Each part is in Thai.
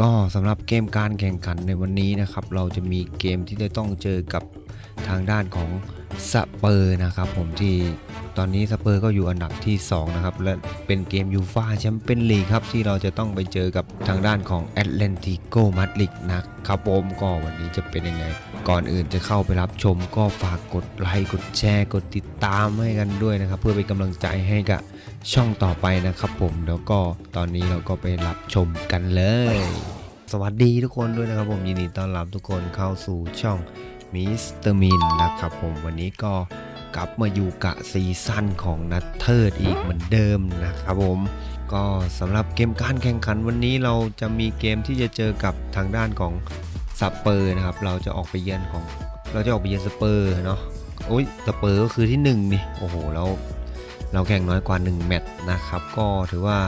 ก็สำหรับเกมการแข่งขันในวันนี้นะครับ เราจะมีเกมที่ได้ต้องเจอกับ ทางด้านของสเปอร์นะครับผมที่ตอนนี้สเปอร์ก็อยู่อันดับที่ 2 นะครับ และเป็นเกมยูฟาแชมเปี้ยนลีกครับที่เราจะต้องไปเจอกับทางด้านของแอตเลนติโกมาดริดนะครับผมก็วันนี้จะเป็นยังไง ก่อนอื่นจะเข้าไปรับชมก็ฝากกดไลค์กดแชร์ กดติดตามให้กันด้วยนะครับ เพื่อเป็นกำลังใจให้กับช่องต่อไปนะครับผมแล้วก็ตอนนี้เราก็ไปรับชมกันเลย สวัสดีทุกคนด้วยนะครับผมยินดีต้อนรับทุกคนเข้าสู่ช่อง มิสเตอร์มินนะครับผมวันนี้ก็กลับมาอยู่กับซีซั่นของนัทเทิร์ดอีกเหมือนเดิมนะครับผมก็สำหรับเกมการแข่งขันวันนี้เราจะมีเกมที่จะเจอกับทางด้านของสเปอร์นะครับเราจะออกไปเยือนของเราจะออกไปเยือนสเปอร์เนาะโอ้ยสเปอร์ก็คือที่หนึ่งนี่โอ้โหแล้วเราแข่งน้อยกว่า 1 แมตช์นะครับก็ถือว่า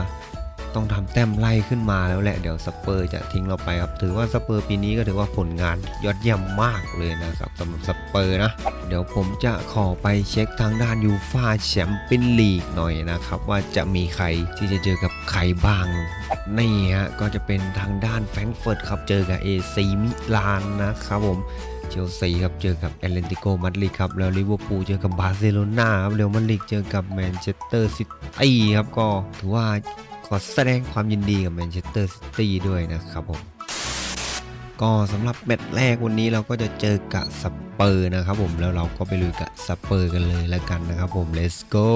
ต้องทำแต้มไล่ขึ้นมาแล้วแหละเดี๋ยวสเปอร์จะทิ้งเราไปครับ ถือว่าสเปอร์ปีนี้ก็ถือว่าผลงานยอดเยี่ยมมากเลยนะครับสำหรับสเปอร์นะ เดี๋ยวผมจะขอไปเช็คทางด้านยูฟาแชมเปี้ยนลีกหน่อยนะครับ ว่าจะมีใครที่จะเจอกับใครบ้างนี่ฮะก็จะเป็นทางด้านแฟรงก์เฟิร์ตครับเจอกับเอซีมิลานนะครับผมเชลซีครับเจอกับแอตเลนติโกมาดริดครับแล้วลิเวอร์พูลเจอกับบาร์เซโลนาครับเรอัลมาดริดเจอกับแมนเชสเตอร์ซิตี้ครับก็ถือว่า ขอแสดงความยินดีกับแมนเชสเตอร์ซิตี้ด้วยนะครับผม ก็สำหรับแมตช์แรกวันนี้เราก็จะเจอกับสเปอร์นะครับผมแล้วเราก็ไปลุยกับสเปอร์กันเลยแล้วกันนะครับผม let's go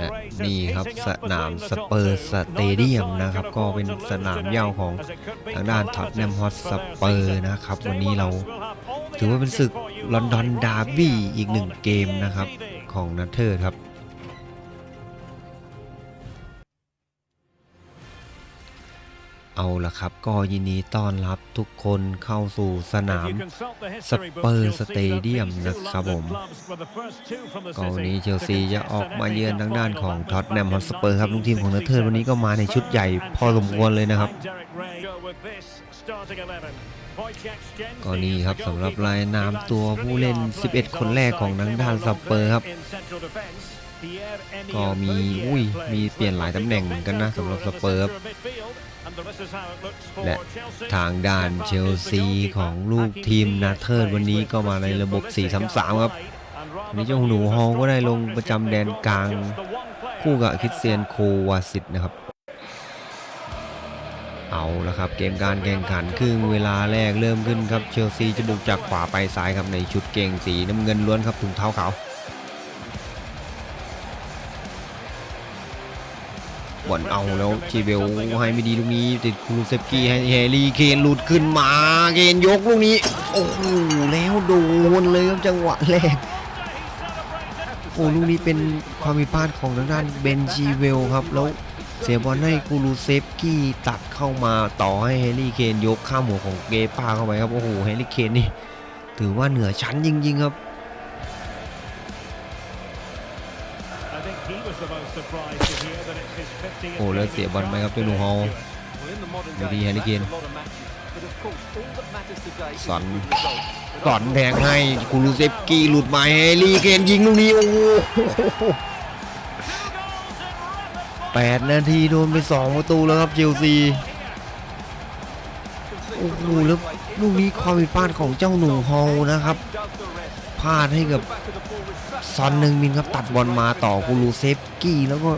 และนี่ครับสนามสเปอร์สเตเดียมนะครับก็เป็นสนามเย้าของทางด้านท็อตแนมฮอตสเปอร์นะครับวันนี้เราถือว่าเป็นศึกลอนดอนดาร์บี้อีกหนึ่งเกมนะครับของนัทเทอร์ครับ เอาละครับ ก็ยินดีต้อนรับทุกคนเข้าสู่สนามสเปอร์สเตเดียมนะครับผมก็วันนี้เชลซีจะออกมาเยือนทางด้านของท็อตแนมฮอตสเปอร์ครับลูกทีมของนัทเทอร์วันนี้ก็มาในชุดใหญ่พอสมควรเลยนะครับก็นี่ครับสำหรับรายนามตัวผู้เล่น 11 คนแรกของทางด้านสเปอร์ครับก็มีอุ้ยมีเปลี่ยนหลายตำแหน่งเหมือนกันนะสำหรับสเปอร์ และทางด้านเชลซีของลูกทีมนาเทิร์ดวันนี้ก็มาในระบบ 4-3-3 ครับวันนี้เจ้าหนูฮอลก็ได้ลงประจำแดนกลางคู่กับคริสเตียนโควาสิตนะครับ เอาละครับเกมการแข่งขันครึ่งเวลาแรกเริ่มขึ้นครับเชลซีจะบุกจากขวาไปซ้ายครับในชุดเก่งสีน้ำเงินล้วนครับถุงเท้าขาว บอลเอาแล้วชีเบลให้ไม่ดีลูกนี้ติดคูลูเซฟกี้ให้แฮร์รี่เคนหลุดขึ้นมาเคนยกลูกนี้โอ้โหแล้วโดนเลยครับจังหวะแรกโอ้ลูกนี้เป็นความผิดพลาดของทางด้านเบนชีเวลครับแล้วเสียบอลให้กูรูเซฟกี้ตัดเข้ามาต่อให้แฮร์รี่เคนยกข้ามหัวของเกป้าเข้าไปครับโอ้โหแฮร์รี่เคนนี่ถือว่าเหนือชั้นจริงๆครับ โอ้แล้วเสียบอลไหมครับเจ้าหนูฮอลดี๋ยวดีแฮร์รี่เคนสอนก่อนแทงให้กูรูเซฟกี้หลุดมาแฮร์รี่เคนยิงลูกนี้โอ้โหแปดนาทีโดนไปสองประตูแล้วครับเชลซีโอ้โหแล้วลูกนี้ความผิดพลาดของเจ้าหนูฮอลนะครับพลาดให้กับซอนหนึ่งมินครับตัดบอลมาต่อกูรูเซฟกี้แล้วก็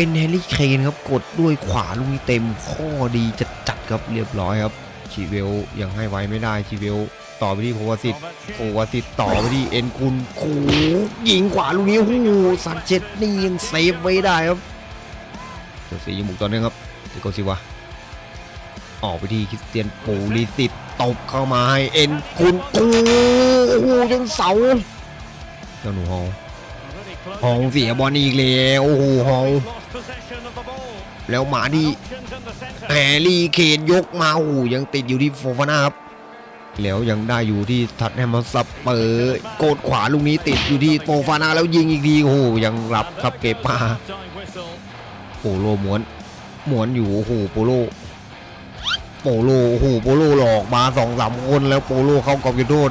เป็นแฮร์รี่เคนครับกดด้วยขวาลูกนี้เต็มข้อดีจัดจัดๆครับเรียบร้อยครับชีเวลยังให้ไว้ไม่ได้ชีเวลต่อไปที่โควาสิตโควาสิตต่อไปที่เอ็นกุลโอ้โหยิงขวาลูกนี้โอ้โหสันเจ็ดนี่ยังเซฟไว้ได้ครับเชลซียังบุกตอเนื่องครับเดโกซิวาออกไปที่คริสเตียนปูลิสิตตบเข้ามาให้เอ็นกุลโอ้โหยังเสาเจ้าหนูฮองฮองเสียบอลอีกแล้วโอ้โหฮอง แล้วหมาดีแฮร์รี่เคนยกมาโอ้ยังติดอยู่ที่โฟฟาน่าครับแล้วยังได้อยู่ที่ทัดแฮมส์สับเปิดโกดขวาลูกนี้ติดอยู่ที่โฟฟาน่าแล้วยิงอีกทีโอ้โหยังรับครับเก็บมาโปโลม้วนม้วนอยู่โอ้โหโปโลโปโลโอ้โหโปโลหลอกมาสองสามคนแล้วโปโลเข้ากรอบเขตโทษ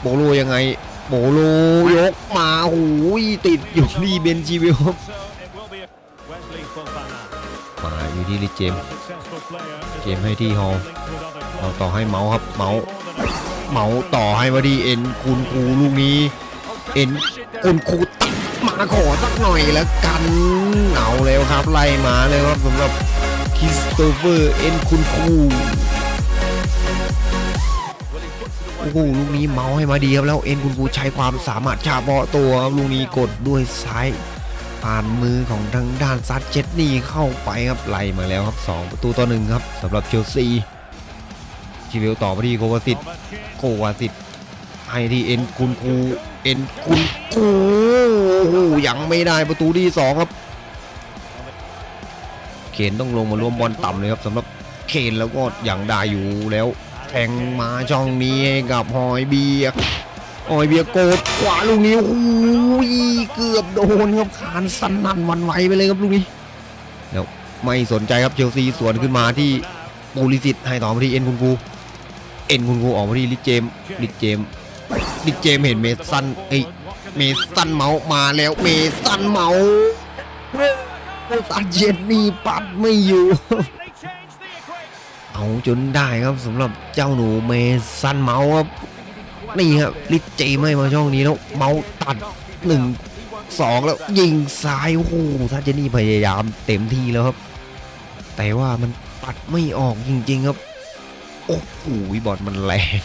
โปโลยังไงโปโลยกมาโอ้โหติดอยู่ที่เบนจีวิล ที่ลิเจมส์เจมส์ให้ที่ฮอลเราต่อให้เมาส์ครับ เมาส์เมาส์ต่อให้มาดีเอ็นคูณคูลูกนี้ เอ็นคูณคูตัดมาขอสักหน่อยแล้วกันเอาแล้วครับไล่มาเลยครับสำหรับคริสโตเฟอร์เอ็นคูณคูโอ้โหลูกนี้เมาส์ให้มาดีครับแล้วเอ็นคูณคูใช้ความสามารถชาเบาะตัวครับลูกนี้กดด้วยซ้าย ผ่านมือของทางด้านซัดเจ็ดนี่เข้าไปครับไล่มาแล้วครับ 2 ประตูต่อหนึ่งครับสำหรับเชลซีชิเวลต่อมาที่โควาสิตโควาสิตให้ที่เอ็นคุนคูเอ็นคุนคูยังไม่ได้ประตูที่2ครับเคนต้องลงมาร่วมบอลต่ำเลยครับสำหรับเคนแล้วก็ยังได้อยู่แล้ว แทงมาช่องนี้กับฮอยเบียร์ โอ้ยเบียโกดขวาลูกนี้โอ้ยเกือบโดนครับคานสนั่นวันไหวไปเลยครับลูกนี้แล้วไม่สนใจครับเชลซีสวนขึ้นมาที่ปูลิสิตให้ต่อมาที่เอ็นคุณกูเอ็นคุณกูออกมาที่ลิเจมลิเจมลิเจมเห็นเมสันเอ้ยเมสันเมาส์มาแล้วเมสันเมาส์ตัดเย็นนี่ปัดไม่อยู่ เอาจนได้ครับสำหรับเจ้าหนูเมสันเมาส์ครับ นี่ครับลิเจไม่มาช่องนี้แล้วเมาตัดหนึ่งสองแล้วยิงซ้ายโอ้โหซาเจนี่พยายามเต็มที่แล้วครับ แต่ว่ามันปัดไม่ออกจริง ๆ ครับ โอ้โหบอลมันแรง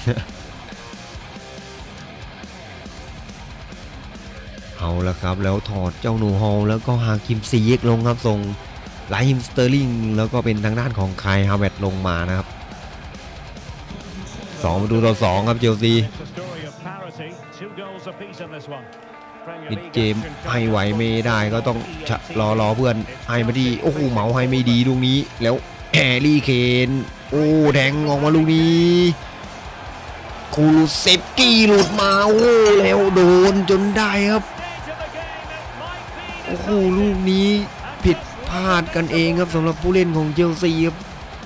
เอาละครับ แล้วถอดเจ้าหนูฮอลแล้วก็ฮาคิมซีเยกลงครับส่งไลฮิมสเตอร์ลิงแล้วก็เป็นทางด้านของคายฮาเวตลงมานะครับ สองประตูต่อสองครับเชลซีมิดเจมส์ให้ไหวไม่ได้ก็ต้องชะรอรอเพื่อนให้มาดีโอ้โหเหมาให้ไม่ดีลูกนี้ แล้วแฮร์รี่เคนโอ้แทงออกมาลูกนี้คูลูเซฟกี้หลุดมาโอ้แล้วโดนจนได้ครับโอ้โหลูกนี้ผิดพลาดกันเองครับสำหรับผู้เล่นของเชลซีครับ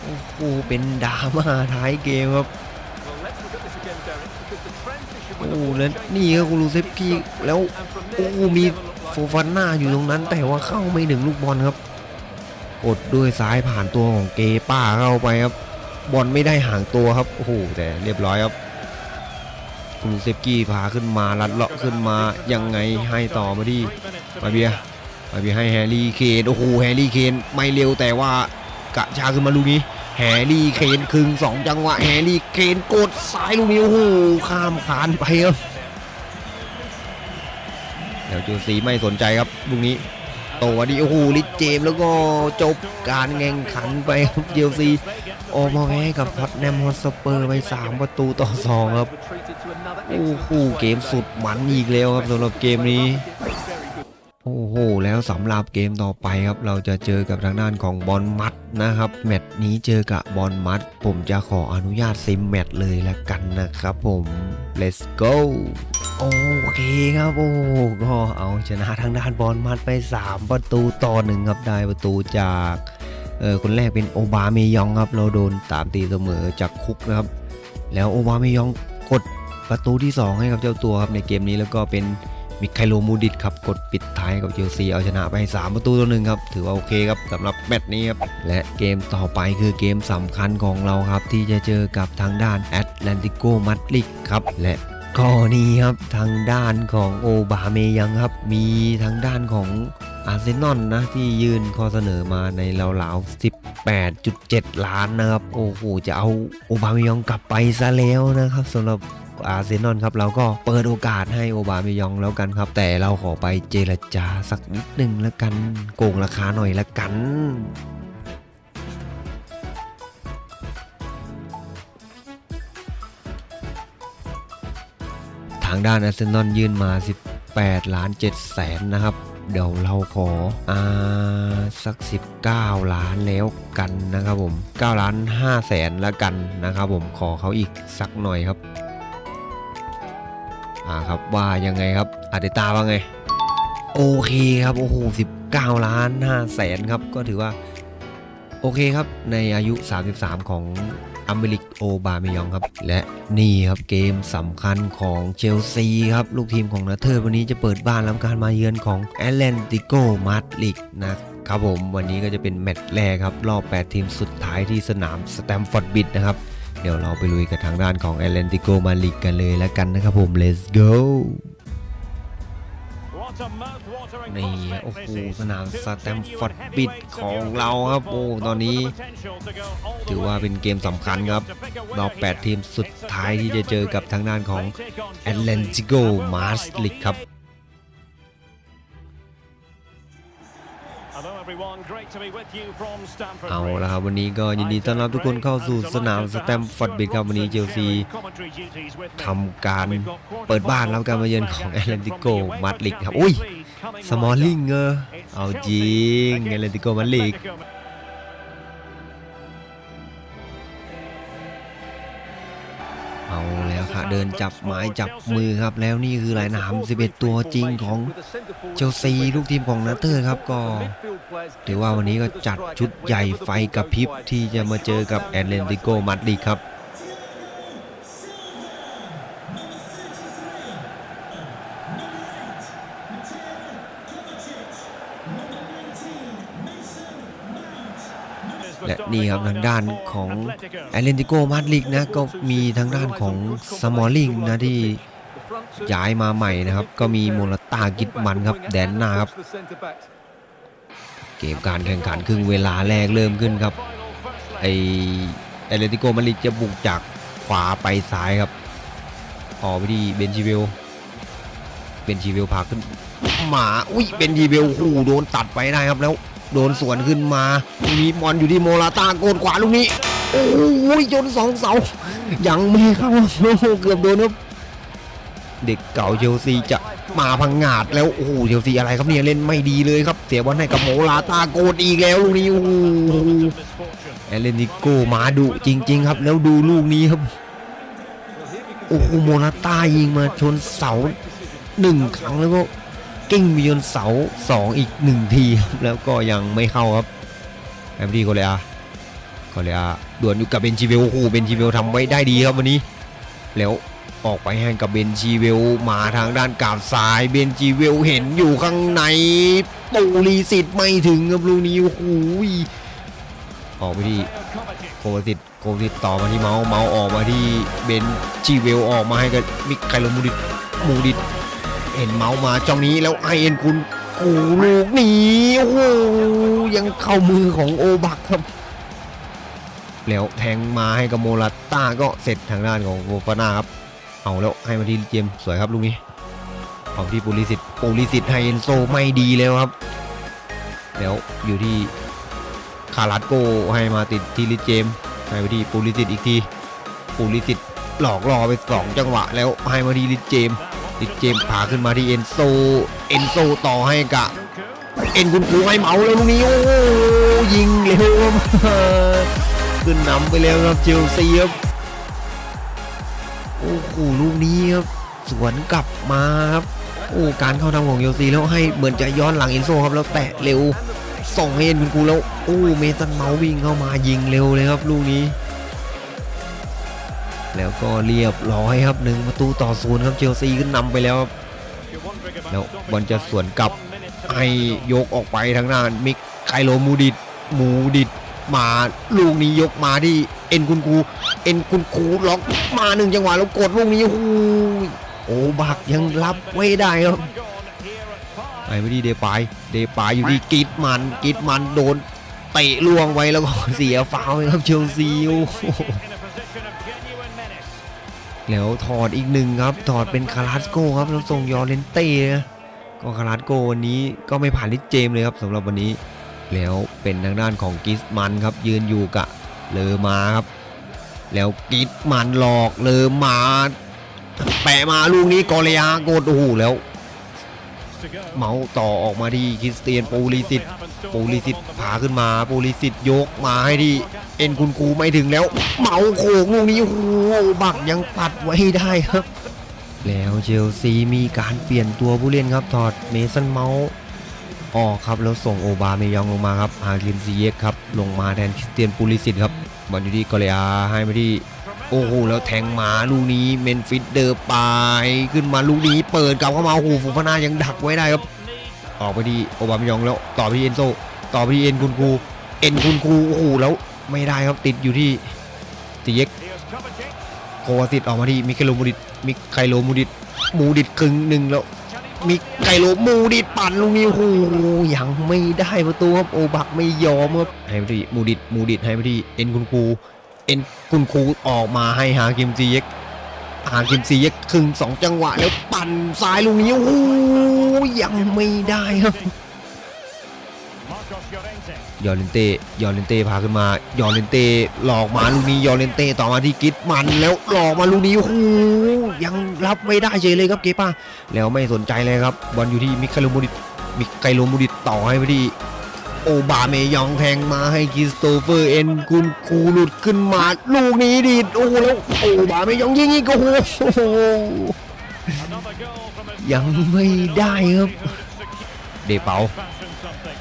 โอ้โหเป็นดราม่าท้ายเกมครับโอ้แล้วนี่ครับคูลูเซฟกี้แล้วโอ้มีโฟฟาน่าอยู่ตรงนั้น แต่ว่าเข้าไม่ถึงลูกบอลครับกดด้วยซ้ายผ่านตัวของเกป้าเข้าไปครับ บอลไม่ได้ห่างตัวครับโอ้โหแต่เรียบร้อยครับคุณเซฟกี้พาขึ้นมาลัดเลาะขึ้นมายังไงให้ต่อมาที่มาเบียมาเบียให้แฮร์รี่เคนโอ้โหแฮร์รี่เคนไม่เร็วแต่ว่ากะชาขึ้นมาลูกนี้ แฮรี่เคนครึ่งสองจังหวะแฮรี่เคนกดซ้ายลูกนี้โอ้โหข้ามคานไปครับแล้วจลซีไม่สนใจครับลูกนี้โตวดีโอ้โหลิเจมแล้วก็จบการแข่งขันไปครับเจลซีออกมาแพ้กับท็อตแนมฮอสเปอร์ไป 3 ประตูต่อ 2 ครับ โอ้โหเกมสุดมันอีกแล้วครับสำหรับเกมนี้ โอ้โห แล้วสำหรับเกมต่อไปครับ เราจะเจอกับทางด้านของบอลมัดนะครับ แมตช์นี้เจอกับบอลมัด ผมจะขออนุญาตซิมแมตช์เลยละกันนะครับผม let's go โอเคครับ โอ้ก็เอาชนะทางด้านบอลมัดไป 3 ประตูต่อหนึ่งครับ ได้ประตูจากเออคนแรกเป็นโอบาเมยองครับ เราโดนตามตีเสมอจากคุกนะครับ แล้วโอบาเมยองกดประตูที่ 2 ให้กับเจ้าตัวครับในเกมนี้แล้วก็เป็น มิคาโลมูดิตครับกดปิดท้ายกับเชลซีเอาชนะไป 3 ประตูต่อหนึ่งครับ ถือว่าโอเคครับสำหรับแมตช์นี้ครับ และเกมต่อไปคือเกมสำคัญของเราครับ ที่จะเจอกับทางด้านแอตแลนติโกมาดริดครับ และก็นี่ครับทางด้านของโอบาเมยังครับ มีทางด้านของอาร์เซนอลนะที่ยื่นข้อเสนอมาในราวๆ 18.7 ล้านนะครับ โอ้โหจะเอาโอบาเมยองกลับไปซะแล้วนะครับสำหรับ อาร์เซนอลครับเราก็เปิดโอกาสให้โอบาเมยองแล้วกันครับ แต่เราขอไปเจรจาสักนิดหนึ่งแล้วกันโกงราคาหน่อยและกันทางด้านอาร์เซนอลยื่นมา 18 ล้าน7แสนนะครับ เดี๋ยวเราขออาสัก 19 ล้านแล้วกันนะครับผม 9 ล้าน5แสนแล้วกันนะครับผมขอเขาอีกสักหน่อยครับ อ่าครับว่ายังไงครับอาร์เตต้าว่าไง โอเคครับโอ้โห19 ล้าน5แสนครับก็ถือว่า โอเคครับในอายุ 33 ของอเมริกโอบาเมยองครับ และนี่ครับเกมสำคัญของเชลซีครับ ลูกทีมของนาเธอร์วันนี้จะเปิดบ้านรับการมาเยือนของแอตแลนติโกมาดริดนะครับผมวันนี้ก็จะเป็นแมตช์แรกครับ รอบ 8 ทีมสุดท้ายที่สนามสแตมฟอร์ดบิดนะครับ ดี๋ยวเราไปลุยกับทางด้านของ a t l a n t i c o มาลิกกันเลยแล้วกันนะครับผม let's go นี่โอ้โหสนามสแตมฟอร์ดบิดของเราครับโอ้ตอนนี้ ถือว่าเป็นเกมสำคัญครับรอบ8ทีมสุดท้ายที่จะเจอกับทางด้านของ Atlantico Madrid ครับ เอาละครับวันนี้ก็ยินดีต้อนรับทุกคนเข้าสู่สนามสแตมฟอร์ดบิดครับวันนี้เชลซีทำการเปิดบ้านรับการมาเยือนของ a t l a n t i c o Madrid ครับ อุ้ยสมอลลิงเออเอาจริง a t l a n t i c o Madrid เอา เดินจับไม้จับมือครับ แล้วนี่คือลายหนาม11 ตัวจริงของเชลซีลูกทีมของนาเตอร์ครับก็ถือว่าวันนี้ก็จัดชุดใหญ่ไฟกับพริบที่จะมาเจอกับแอตเลนติโกมาดริดครับ นี่ครับทางด้านของแอตเลนติโกมาดริดนะก็มีทางด้านของสมอลลิงนะที่ย้ายมาใหม่นะครับ ก็มีโมลตากิดมันครับแดนหน้าครับ เกมการแข่งขันครึ่งเวลาแรกเริ่มขึ้นครับไอแอตเลติโกมาดริดจะบุกจากขวาไปซ้ายครับออกไปที่เบนชิเวลเบนชิเวลพาขึ้นหมาอุ้ยเบนชิเวลคู่โดนตัดไปได้ครับแล้ว โดนสวนขึ้นมา มีบอลอยู่ที่โมราตาโกนขวาลูกนี้ โอ้ยจนสองเสา ยังไม่เข้าโอ้เกือบโดนครับเด็กเก่าเชลซีจะมาพังงาดแล้วโอ้โหเชลซีอะไรครับเนี่ยเล่นไม่ดีเลยครับ เสียบอลให้กับโมราตาโกนอีกแล้วลูกนี้โอ้โหแอเลนิโกมาดุจริง ๆ ครับ แล้วดูลูกนี้ครับโอ้โหโมราตายิงมาชนเสาหนึ่งครั้งแล้วก็ กิ้งไปยนเสาสองอีกหนึ่งทีครับแล้วก็ยังไม่เข้าครับแอมดีโกเลอาโกเลอาดวลอยู่กับเบนจิเวลโอ้โหเบนจิเวลทำไว้ได้ดีครับวันนี้ แล้วออกไปให้กับเบนจีเวลมาทางด้านกาบซ้ายเบนจีเวลเห็นอยู่ข้างในปูรีสิทธิ์ไม่ถึงครับลูกนี้โอ้โหออกไปที่โควาสิตโควาสิตต่อมาที่เมาส์เมาส์ออกมาที่เบนจีเวลออกมาให้กับมิคไคโลมูดิตมูดิต เห็นเมาส์มาจ้องนี้แล้วไอเอ็นคุณโอ้โหลูกนี้โอ้โหยังเข้ามือของโอบักครับ แล้วแทงมาให้กับโมราต้าก็เสร็จทางด้านของโฟฟาน่าครับ เอาแล้วให้มาที่เจมส์สวยครับลูกนี้เอาที่ปูริสิตปูริสิตไฮเอนโซไม่ดีแล้วครับ แล้วอยู่ที่คาราดโกให้มาติดที่ลิเจมให้ไปที่ปูริสิตอีกทีปูริสิตหลอกล่อไปสองจังหวะ แล้วให้มาที่ลิเจม ส์ลิเจมส์พาขึ้นมาที่เอนโซ เอนโซต่อให้กะ เอ็นคุณครูให้เมาเลยลูกนี้โอ้ยิงเร็วขึ้นนำไปแล้วครับเชลซีครับโอ้โหลูกนี้ครับสวนกลับมาครับโอ้การเข้าทำของเชลซีแล้วให้เหมือนจะย้อนหลังเอนโซครับแล้วแตะเร็วส่งให้เอ็นคุณครูแล้วโอ้เมสันเมาวิ่งเข้ามายิงเร็วเลยครับลูกนี้ แล้วก็เรียบร้อยครับหนึ่งประตูต่อศูนย์ครับเชลซีขึ้นนำไปแล้วครับแล้วบอลจะสวนกลับให้ยกออกไปทางด้านมิกไคโลมูดิดมูดิดมาลูกนี้ยกมาที่เอ็นคุณคูเอ็นคุณคูล็อกมาหนึ่งจังหวะแล้วกดลูกนี้โอ้โหโอ้บักยังรับไว้ได้ครับไปไม่ดีเดปายเดปายอยู่ที่กิดมันกิดมันโดนเตะล่วงไว้แล้วก็เสียฟาวล์ครับเชลซีโอ้ แล้วถอดอีกหนึ่งครับ ถอดเป็นคาราสโกครับแล้วส่งยอเลนเต้นะก็คาราสโกวันนี้ก็ไม่ผ่านลิเจมเลยครับสำหรับวันนี้ แล้วเป็นทางด้านของกิสมันครับ ยืนอยู่กับเลอมาครับ แล้วกิสมันหลอกเลอมาแปะมาลูกนี้กอเลอากดโอ้โหแล้ว เมาต่อออกมาที่คริสเตียนปูลิสิตปูลิสิตพาขึ้นมาปูลิสิตยกมาให้ที่เอ็นคุณครูไม่ถึงแล้ว เมาโขกลูกนี้โอ้โหบักยังปัดไว้ได้ครับ แล้วเชลซีมีการเปลี่ยนตัวผู้เล่นครับถอดเมสันเมาส์ออกครับแล้วส่งโอบาเมยองลงมาครับฮาคิมซีเยกครับลงมาแทนคริสเตียนปูลิสิตครับบอลอยู่ที่กอเลอาให้มาที่ โอ้โหแล้วแทงหมาลูกนี้เมนฟิตเดอร์ปายขึ้นมาลูกนี้เปิดกลับเข้ามาโอ้โหฟูฟานายังดักไว้ได้ครับ ออกไปที่โอบามยองแล้วต่อไปที่เอนโซต่อไปที่เอ็นคุณครูเอ็นคุณครูโอ้โหแล้วไม่ได้ครับติดอยู่ที่ตีเย็กโควาติดออกมาที่มิเคโลมูดิตมิไคโลมูดิตมูดิตครึ่งหนึ่งแล้วมิไคโลมูดิตปั่นลูกนี้โอ้โหยังไม่ได้ประตูครับโอบักไม่ยอมครับให้ไปที่มูดิตมูดิตให้ไปที่เอ็นคุณครู เอ็นคุณครูออกมาให้หากิมซีเย็กหากิมซีเย็กครึ่งสองจังหวะแล้วปั่นซ้ายลูกนี้โอ้โหยังไม่ได้ครับยอร์เลนเต้ยอร์เลนเต้พาขึ้นมายอร์เลนเต้หลอกมาลูกนี้ยอร์เลนเต้ต่อมาที่กิดมันแล้วหลอกมาลูกนี้โอ้โหยังรับไม่ได้เฉยเลยครับเกป้าแล้วไม่สนใจเลยครับบอลอยู่ที่มิคาโลมูดิตมิคาโลมูดิตต่อให้ไปที่ โอบาเมยองแทงมาให้คริสโตเฟอร์เอ็นกุนคูหลุดขึ้นมา ลูกนี้ดีดโอ้แล้วโอบาเมยองยิงอีกโอ้โหยังไม่ได้ครับ เดเปา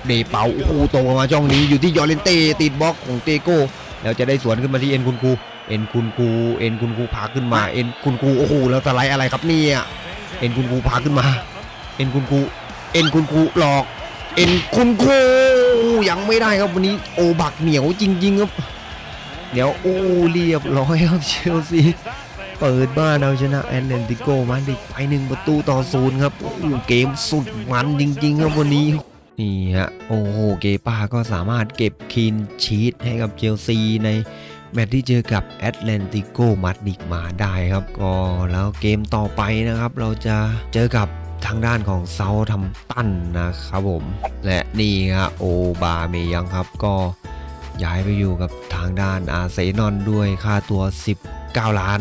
เดเปาโอ้โหตรงมาจ้องนี้อยู่ที่ยอร์เลนเต้ติดบล็อกของเตโก้แล้วจะได้สวนขึ้นมาที่เอ็นคุณคูเอ็นคุณคูเอ็นคุณคูพาขึ้นมาเอ็นคุณคูโอ้โหแล้วสไลด์อะไรครับเนี่ยเอ็นคุณคูพาขึ้นมา เอ็นคุณคูเอ็นคุณคูหลอก เอ็นคุณคู ยังไม่ได้ครับวันนี้โอบักเหนียวจริงๆครับเดี๋ยวโอ้เรียบร้อยครับเชลซีเปิดบ้านเอาชนะแอตเลนติโกมาดิไปหนึ่งประตูต่อศูนย์ครับโอ้เกมสุดมันจริงๆครับวันนี้นี่ฮะโอ้โหเกป้าก็สามารถเก็บคีนชีตให้กับเชลซีในแมตช์ที่เจอกับแอตเลนติโกมาดริดมาได้ครับก็แล้วเกมต่อไปนะครับ เราจะเจอกับ ทางด้านของเซาทำตันนะครับผม และนี่ฮะโอบาเมยังครับก็ย้ายไปอยู่กับทางด้านอาเซนอลด้วยค่าตัว 19 ล้าน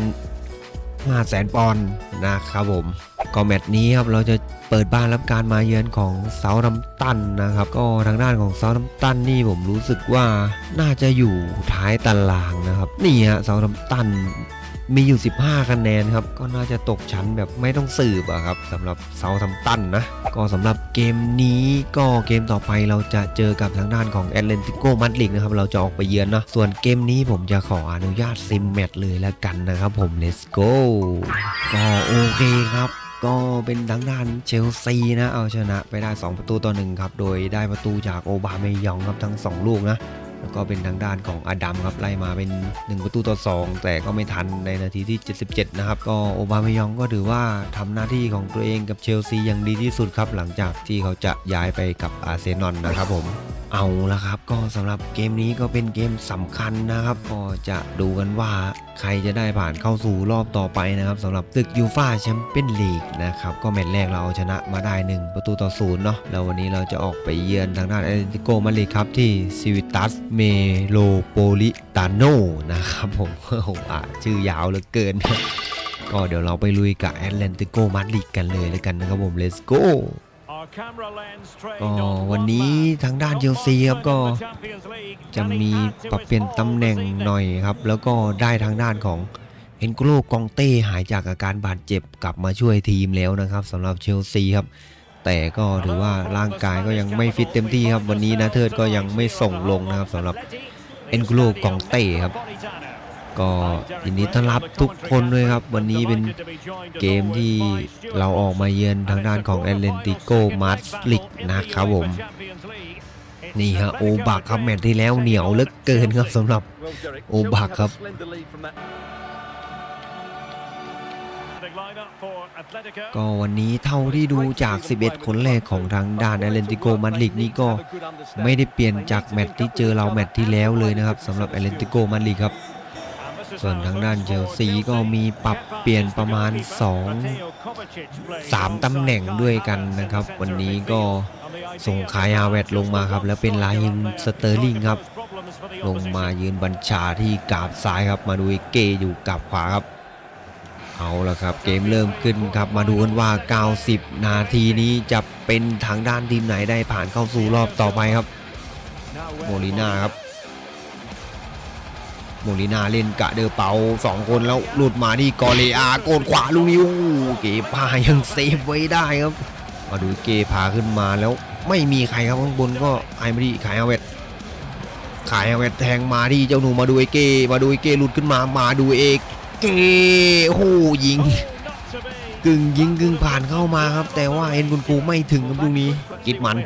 5แสนปอนด์นะครับผม ก็แมตช์นี้ครับเราจะเปิดบ้านรับการมาเยือนของเซาทัมตันนะครับ ก็ทางด้านของเซาทัมตันนี่ผมรู้สึกว่าน่าจะอยู่ท้ายตารางนะครับ นี่ฮะเซาทัมตัน มีอยู่ 15 คะแนนครับ ก็น่าจะตกชั้นแบบไม่ต้องสืบอะครับสำหรับเซาทัมตันนะ ก็สำหรับเกมนี้ก็เกมต่อไปเราจะเจอกับทางด้านของแอตเลนติโกมาดริดนะครับ เราจะออกไปเยือนนะ ส่วนเกมนี้ผมจะขออนุญาตซิมแมตช์เลยแล้วกันนะครับผม let's go ก็โอเคครับก็เป็นทางด้านเชลซีนะ เอาชนะไปได้ 2 ประตูต่อหนึ่งครับ โดยได้ประตูจากโอบาเมยองครับทั้ง 2 ลูกนะ แล้วก็เป็นทางด้านของอดัมครับไล่มาเป็น 1 ประตูต่อ 2 แต่ก็ไม่ทันในนาทีที่ 77 นะครับ ก็โอบามายองก็ถือว่าทำหน้าที่ของตัวเองกับเชลซีอย่างดีที่สุดครับ หลังจากที่เขาจะย้ายไปกับอาร์เซนอลนะครับผม เอาละครับ ก็สำหรับเกมนี้ก็เป็นเกมสำคัญนะครับ ก็จะดูกันว่าใครจะได้ผ่านเข้าสู่รอบต่อไปนะครับสำหรับตึกยูฟาแชมเปี้ยนลีกนะครับก็แมตช์แรกเราเอาชนะมาได้ 1 ประตูต่อศูนย์เนาะแล้ววันนี้เราจะออกไปเยือนทางด้านแอตเลติโกมาดริดครับที่ซิวิตัสเมโลโปลิตาโนนะครับผมโอ้โหอะชื่อยาวเหลือเกิน ก็เดี๋ยวเราไปลุยกับแอตเลติโกมาดริดกันเลยแล้วกันนะครับผม let's go Our camera lens trained ก็ on วัน one นี้ man. ทางด้านเชลซีครับก็ Not one in the Champions League. จะ Can he มี add to ปรับ his เปลี่ยน form ตำแหน่ง this evening? หน่อยครับ แล้วก็ได้ทางด้านของเอ็นโกโลกองเต้หายจากอาการบาดเจ็บกลับมาช่วยทีมแล้วนะครับสำหรับเชลซีครับ แต่ก็ถือว่าร่างกายก็ยังไม่ฟิตเต็มที่ครับ วันนี้นะเทิดก็ยังไม่ส่งลงนะครับสำหรับเอ็นโกโลกองเต้ครับ ก็ยินดีต้อนรับทุกคนด้วยครับ วันนี้เป็นเกมที่เราออกมาเยือนทางด้านของแอตเลนติโกมาดริดนะครับผม นี่ฮะโอบักครับแมตช์ที่แล้วเหนียวเหลือเกินครับสำหรับโอบักครับ ก็วันนี้เท่าที่ดูจาก 11 คนแรกของทางด้านแอตเลนติโกมาดริดนี่ก็ไม่ได้เปลี่ยนจากแมตช์ที่เจอเราแมตช์ที่แล้วเลยนะครับสำหรับแอตเลนติโกมาดริดครับ ส่วนทางด้านเชลซีก็มีปรับเปลี่ยนประมาณ 2 3ตำแหน่งด้วยกันนะครับ วันนี้ก็ส่งคายฮาเวตลงมาครับ แล้วเป็นลายินสเตอร์ลิงครับ ลงมายืนบัญชาที่กาบซ้ายครับ มาดูเกอยู่กราบขวาครับ เอาละครับ เกมเริ่มขึ้นครับ มาดูกันว่า 90 นาทีนี้จะเป็นทางด้านทีมไหนได้ผ่านเข้าสู่รอบต่อไปครับ โมลิน่าครับ โมลินาเล่นกะเดอเปาสองคนแล้วหลุดมาที่กอเลอาโกดขวาลูกนี้โอ้เกพายังเซฟไว้ได้ครับ มาดูเกพาขึ้นมาแล้วไม่มีใครครับข้างบนก็ไอมาดีขายอาเวตขายอาเวตแทงมาที่เจ้าหนูมาดูเอเกมาดูเอเกหลุดขึ้นมามาดูเอกเกโอ้โหยิง กึ่งยิงกึ่งผ่านเข้ามาครับ แต่ว่าเอ็นกุนกูไม่ถึงครับลูกนี้ กิดมัน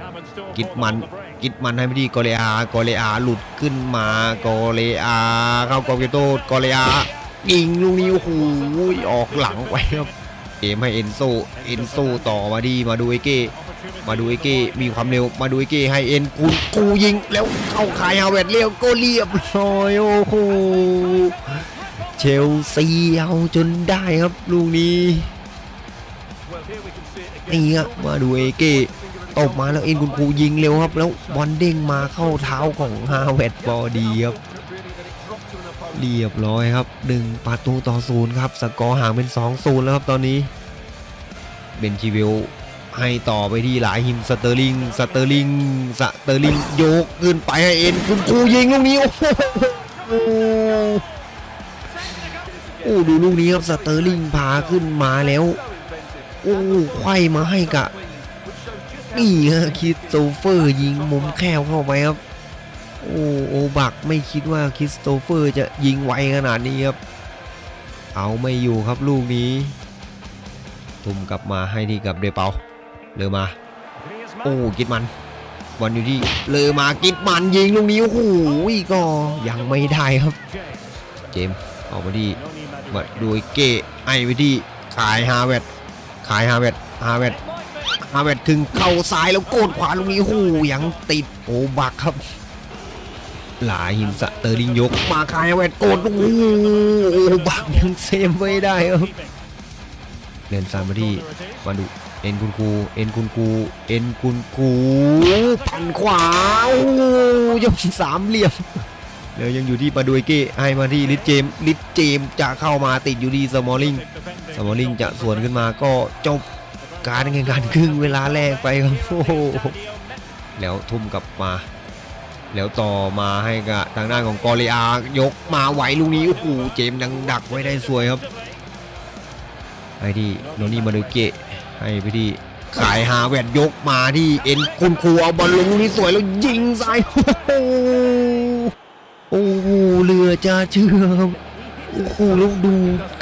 กิดมัน กิดมันให้ไปที่กอเลอา กอเลอา หลุดขึ้นมากอเลอา เข้ากองเกโตกอเลอายิงลูกนี้โอ้โหออกหลังไปครับเกมให้เอ็นโซ เอ็นโซต่อมาดีมาดูเอเก้มาดูเอเก้มีความเร็ว มาดูเอเก้ให้เอ็นกูกูยิงแล้วเข้าขายฮาเวดเร็วก็เรียบร้อยโอ้โหเชลซีเอาจนได้ครับลูกนี้ นี่ครับมาดูเอเก้ตบมาแล้วเอ็นคุณครูยิงเร็วครับ แล้วบอลเด้งมาเข้าเท้าของฮาเวดบอดีครับเรียบร้อยครับหนึ่งประตูต่อศูนย์ครับ สกอร์ห่างเป็น2อศูนย์แล้วครับตอนนี้ เบนชิวิลให้ต่อไปที่หลายหิมสเตอร์ลิงสเตอร์ลิงสเตอร์ลิงโยกขึ้นไปให้เอ็นคุณครูยิงลูกนี้ โอ้โหโอ้ดูลูกนี้ครับสเตอร์ลิงพาขึ้นมาแล้ว โอ้ไขว้มาให้กับ Which showed just นี่ฮะคริสโตเฟอร์ยิงมุมแคบเข้าไปครับ โอ้โอบักไม่คิดว่าคริสโตเฟอร์จะยิงไวขนาดนี้ครับ เอาไม่อยู่ครับลูกนี้ ทุ่มกลับมาให้ที่กับเดเปาเลยมา โอ้กิดมันบอลอยู่ที่เลยมากิดมันยิงลูกนี้โอ้โหก็ยังไม่ได้ครับ เจมส์ออกมาที่มาดูไอเก้ไอไปที่ขายฮาเวด ขายฮาเวดฮาเวดฮาเวดถึงเข้าซ้ายแล้วโกดขวาลูกนี้โอ้ยังติดโอบักครับ หลายหิมสะเตอร์ลิงยก มาขายฮาเวดโกดโอ้โอบักยังเซฟไม่ได้ครับเล่นซามมาที่มาดูเอ็นคุณครูเอ็นคุณครูเอ็นคุณครูปั่นขวาโอ้ยกสามเหลี่ยม แล้วยังอยู่ที่ปาดูเอเก้ให้มาที่ลิทเจมลิทเจมจะเข้ามาติดอยู่ที่สมอลลิงสมอลลิงจะสวนขึ้นมาก็จบการแข่งขันครึ่งเวลาแรกไปครับโอ้โหแล้วทุ่มกลับมา แล้วต่อมาให้กับทางด้านของกอริอายกมาไหวลูกนี้โอ้โหเจมดังดักไว้ได้สวยครับให้ที่โนนี่มาดูเกะให้ไปที่ขายหาแหวนยกมาที่เอ็นคุณครูเอาบอลลงนี้สวยแล้วยิงซ้ายโอ้โห โอ้โหเหลือจะเชื่อครับโอ้โหล้วดู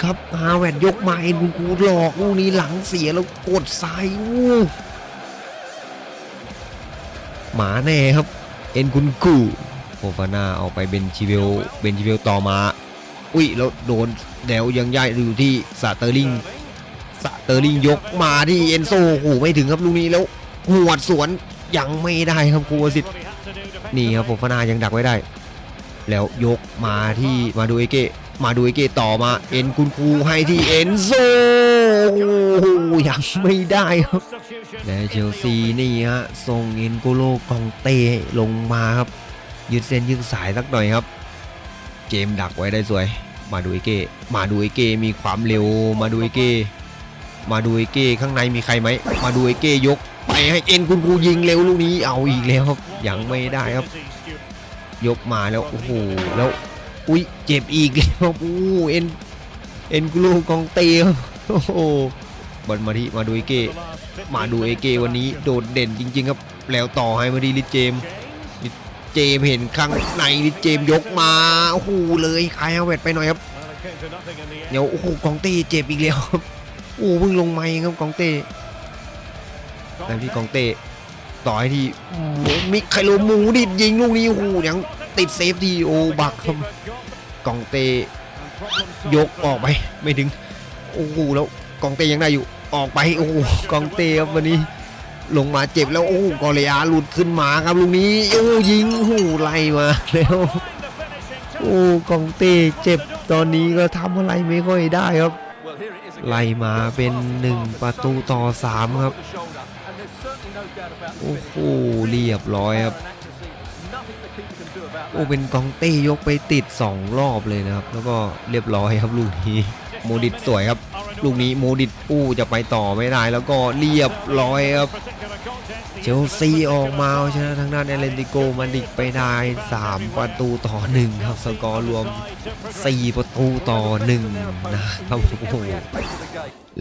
ครับฮาแวดยกมาเอ็นคุนกูหลอกลูกนี้หลังเสียแล้วกดซ้ายอู้หมาแน่ครับ เอ็นคุณกูโฟฟาน่าเอาไปเบนชิเวลเบนชิเวลต่อมา อุ้ยแล้วโดนแดวยังย่ายอยู่ที่สาเตอร์ลิงสาเตอร์ลิงยกมาที่เอนโซโอ้โหไม่ถึงครับลูกนี้แล้วหัวดสวนยังไม่ได้ครับครูวสิทธิ์นี่ครับโฟฟานายังดักไว้ได้ แล้วยกมาที่มาดูเอเกะมาดูเอเกะต่อมาเอ็นคุณครูให้ที่เอ็นโซโอ้โหยังไม่ได้ครับและเชลซีนี่ฮะส่งเอ็นโกโลกองเตลงมาครับยืดเส้นยืดสายสักหน่อยครับเจมดักไว้ได้สวย มาดูเอเกะมาดูเอเกะมีความเร็วมาดูเอเกะมาดูเอเกะข้างในมีใครไหม มาดูเอเกะยก ไปให้เอ็นคุณครูยิงเร็วลูกนี้เอาอีกแล้วครับยังไม่ได้ครับ ยกมาแล้ว โอ้โห แล้ว อุ้ยเจ็บอีกแล้วครับอู้เอ็น เอ็นกลูกองเตครับโอ้โหบอลมาที่มาดูเอเก มาดูเอเกวันนี้โดดเด่นจริง ๆ ครับ แล้วต่อให้มาดีลิเจมส์เจมเห็นข้างในลิเจมยกมา โอ้โห เลยคายฮาเวดไปหน่อยครับ เดี๋ยวโอ้โหกองเต้เจ็บอีกแล้วครับ โอ้เพิ่งลงมาเองครับกองเต้แล้วที่กองเต้ ต่อให้ที่มิคาโลหมูดิดยิงลูกนี้โอ้โหยังติดเซฟดีโอบักครับกองเตยกออกไปไม่ถึงโอ้โหแล้วกองเตยังได้อยู่ออกไปโอ้โหกองเตครับวันนี้ลงมาเจ็บแล้วโอ้โหกอเลอาหลุดขึ้นมาครับลูกนี้โอ้ยิงโอ้โหไล่มาแล้วโอ้กองเตเจ็บตอนนี้ก็ทำอะไรไม่ค่อยได้ครับ Well, here it is again. ไล่มาเป็นหนึ่งประตูต่อสามครับ โอ้โหเรียบร้อยครับโอ้เป็นกองเต้ยกไปติด 2 รอบเลยนะครับ แล้วก็เรียบร้อยครับลูกนี้โมดิตสวยครับ ลูกนี้โมดิตอู้จะไปต่อไม่ได้แล้วก็เรียบร้อยครับ เชลซีออกมาเอาชนะทางด้านแอตเลนติโกมาดริดไปได้ 3 ประตูต่อ 1 ครับ สกอร์รวม 4 ประตูต่อ 1 นะครับโอ้โห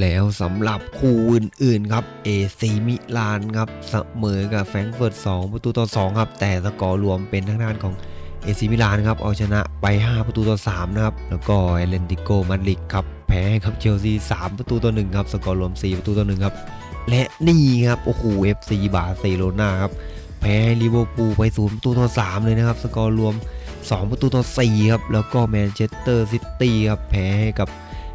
แล้วสำหรับคู่อื่นๆครับเอซีมิลานครับเสมอกับแฟรงก์เฟิร์ต2ประตูต่อ 2 ครับ แต่สกอร์รวมเป็นทางด้านของเอซีมิลานครับเอาชนะไป 5 ประตูต่อ 3 นะครับ แล้วก็เอเลนติโกมาดริดครับแพ้ให้กับเชลซี 3 ประตูต่อ 1 ครับ สกอร์รวม 4 ประตูต่อ 1 ครับ และนี่ครับ โอ้โห FC บาร์เซโลนาครับ แพ้ให้ลิเวอร์พูลไป0ประตูต่อ 3 เลยนะครับ สกอร์รวม 2 ประตูต่อ 4 ครับ แล้วก็แมนเชสเตอร์ซิตี้ครับ แพ้ให้กับ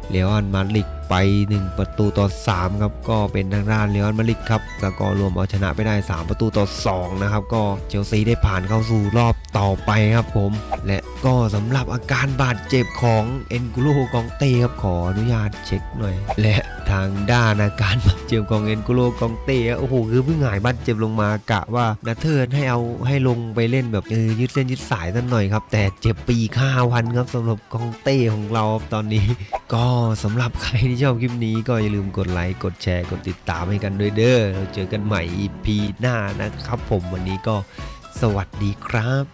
เลออนมาริดไป 1 ประตูต่อ 3 ครับ ก็เป็นทางด้านเลออนมาริดครับ สกอร์รวมเอาชนะไปได้ 3 ประตูต่อ 2 นะครับ ก็เชลซีได้ผ่านเข้าสู่รอบ ต่อไปครับผม และก็สำหรับอาการบาดเจ็บของเอ็นกุโลกองเต้ครับขออนุญาตเช็คหน่อย และทางด้านอาการบาดเจ็บของเอ็นกุโลกองเต้โอ้โหคือเพิ่งหายบาดเจ็บลงมากะว่านาเทิร์นให้เอาให้ลงไปเล่นแบบเออยืดเส้นยืดสายสักหน่อยครับแต่เจ็บปีข้าวันครับสำหรับกองเต้ของเราตอนนี้ ก็สำหรับใครที่ชอบคลิปนี้ก็อย่าลืมกดไลค์กดแชร์กดติดตามให้กันด้วยเด้อเราเจอกันใหม่ EP หน้านะครับ ผมวันนี้ก็สวัสดีครับ